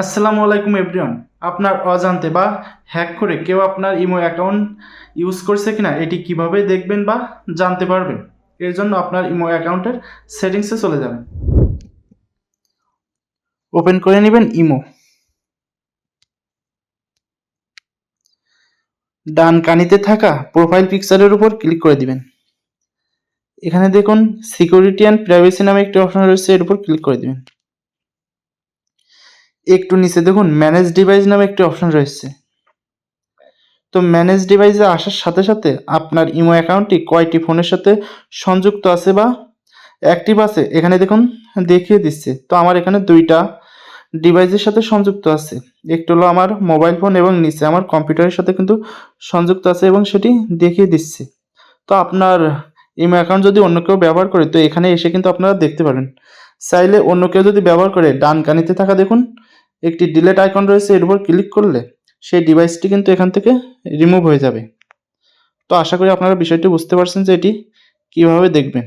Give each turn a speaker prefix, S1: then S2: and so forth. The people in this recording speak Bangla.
S1: আসসালামু আলাইকুম এভরিওয়ান। আপনার অজান্তে বা হ্যাক করে কেউ আপনার ইমো অ্যাকাউন্ট ইউজ করছে কিনা, এটি কীভাবে দেখবেন বা জানতে পারবেন, এর জন্য আপনার ইমো অ্যাকাউন্টের সেটিংসে চলে যাবেন। ওপেন করে নেবেন ইমো। ডান কানিতে থাকা প্রোফাইল পিকচারের উপর ক্লিক করে দিবেন। এখানে দেখুন, সিকিউরিটি অ্যান্ড প্রাইভেসি নামে একটি অপশন রয়েছে, এর উপর ক্লিক করে দিবেন। একটু নিচে দেখুন ম্যানেজ ডিভাইস নামে একটি অপশন রয়েছে। তো ম্যানেজ ডিভাইসে আসার সাথে সাথে আপনার ইমো অ্যাকাউন্টটি কয়টি ফোনের সাথে সংযুক্ত আছে বা অ্যাক্টিভ আছে? এখানে দেখুন, দেখিয়ে দিচ্ছে। তো আমার এখানে দুইটা ডিভাইসের সাথে সংযুক্ত আছে। একটু হলো আমার মোবাইল ফোন এবং নিচে আমার কম্পিউটারের সাথে কিন্তু সংযুক্ত আছে এবং সেটি দেখিয়ে দিচ্ছে। তো আপনার ইমো অ্যাকাউন্ট যদি অন্য কেউ ব্যবহার করে, তো এখানে এসে কিন্তু আপনারা দেখতে পারেন। চাইলে অন্য কেউ যদি ব্যবহার করে ডান কানিতে থাকা দেখুন একটি ডিলেট আইকন রয়েছে, এর উপর ক্লিক করলে সেই ডিভাইসটি কিন্তু এখান থেকে রিমুভ হয়ে যাবে। তো আশা করি আপনারা বিষয়টি বুঝতে পারছেন যে এটি কীভাবে দেখবেন।